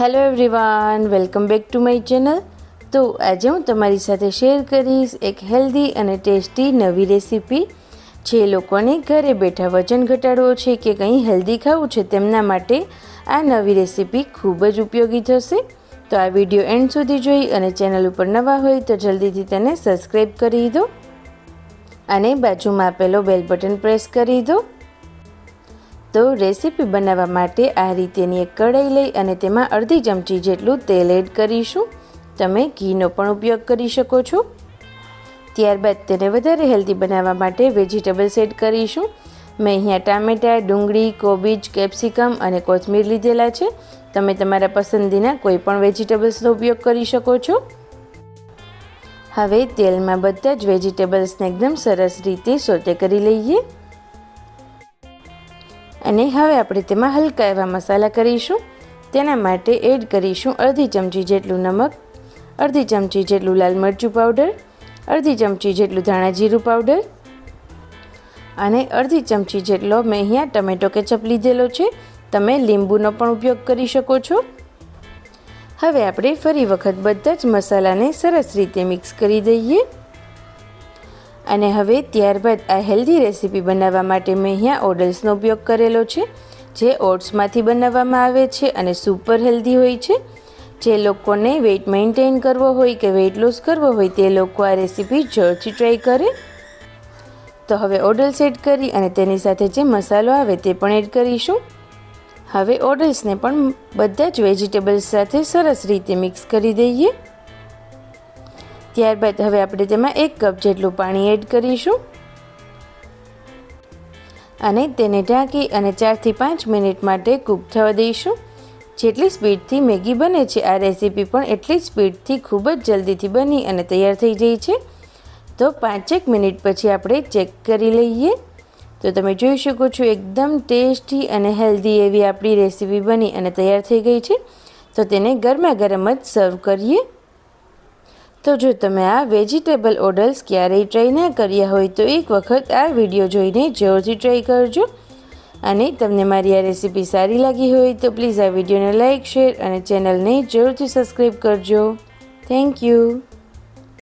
Hello everyone welcome back to my channel તો આજે હું તમારી સાથે શેર કરીશ એક હેલ્ધી અને ટેસ્ટી નવી રેસીપી જે લોકોને ઘરે બેઠા વજન ઘટાડવો છે કે કંઈ હેલ્ધી ખાવું છે તેમના માટે આ નવી રેસીપી ખૂબ જ ઉપયોગી થશે. તો આ વીડિયો એન્ડ સુધી જોઈ અને ચેનલ ઉપર નવા હોય તો જલ્દીથી તેને સબસ્ક્રાઈબ કરી દો. અને બાજુમાં આપેલો બેલ બટન પ્રેસ કરી દો. તો રેસીપી બનાવવા માટે આ રીતેની એક કઢાઈ લઈ અને તેમાં અડધી ચમચી જેટલું તેલ એડ કરીશું. તમે ઘીનો પણ ઉપયોગ કરી શકો છો. ત્યારબાદ તેને વધારે હેલ્ધી બનાવવા માટે વેજીટેબલ્સ એડ કરીશું. મેં અહીંયા ટામેટાં, ડુંગળી, કોબીજ, કેપ્સિકમ અને કોથમીર લીધેલા છે. તમે તમારા પસંદીના કોઈ પણ વેજીટેબલ્સનો ઉપયોગ કરી શકો છો. હવે તેલમાં બધા જ વેજીટેબલ્સને એકદમ સરસ રીતે સોતે કરી લઈએ. અને હવે આપણે તેમાં હલકા એવા મસાલા કરીશું. તેના માટે એડ કરીશું અડધી ચમચી જેટલું નમક, અડધી ચમચી જેટલું લાલ મરચું પાવડર અડધી ચમચી જેટલું ધાણા જીરું પાવડર અને અડધી ચમચી જેટલો મેં અહીંયા ટમેટો કેચઅપ લીધેલો છે. તમે લીંબુનો પણ ઉપયોગ કરી શકો છો. હવે આપણે ફરી વખત બધા જ મસાલાને સરસ રીતે મિક્સ કરી દઈએ. અને હવે ત્યારબાદ આ હેલ્ધી રેસીપી બનાવવા માટે મેં અહીંયા ઓડલ્સનો ઉપયોગ કરેલો છે, જે ઓટ્સમાંથી બનાવવામાં આવે છે અને સુપર હેલ્ધી હોય છે. જે લોકોને વેઇટ મેન્ટેન કરવો હોય કે વેઇટ લોસ કરવો હોય તે લોકો આ રેસીપી જરૂરથી ટ્રાય કરે. તો હવે ઓડલ્સ એડ કરી અને તેની સાથે જે મસાલો આવે તે પણ એડ કરીશું. હવે ઓડલ્સને પણ બધા જ વેજીટેબલ્સ સાથે સરસ રીતે મિક્સ કરી દઈએ. ત્યારબાદ હવે આપણે તેમાં એક કપ જેટલું પાણી એડ કરીશું. અને તેને ઢાંકી અને ચારથી પાંચ મિનિટ માટે કૂક થવા દઈશું. જેટલી સ્પીડથી મેગી બને છે, આ રેસીપી પણ એટલી સ્પીડથી ખૂબ જ જલ્દીથી બની અને તૈયાર થઈ જાય છે. તો પાંચેક મિનિટ પછી આપણે ચેક કરી લઈએ. તો તમે જોઈ શકો છો, એકદમ ટેસ્ટી અને હેલ્ધી એવી આપણી રેસીપી બની અને તૈયાર થઈ ગઈ છે. તો તેને ગરમા ગરમ જ સર્વ કરીએ. તો જો તમે આ વેજીટેબલ ઓડલ્સ ક્યારેય ટ્રાય ના કર્યા હોય તો એક વખત આ વીડિયો જોઈને જરૂરથી ટ્રાય કરજો. અને તમને મારી આ રેસીપી સારી લાગી હોય તો પ્લીઝ આ વિડીયોને લાઇક શેર અને ચેનલને જરૂરથી સબસ્ક્રાઈબ કરજો. Thank you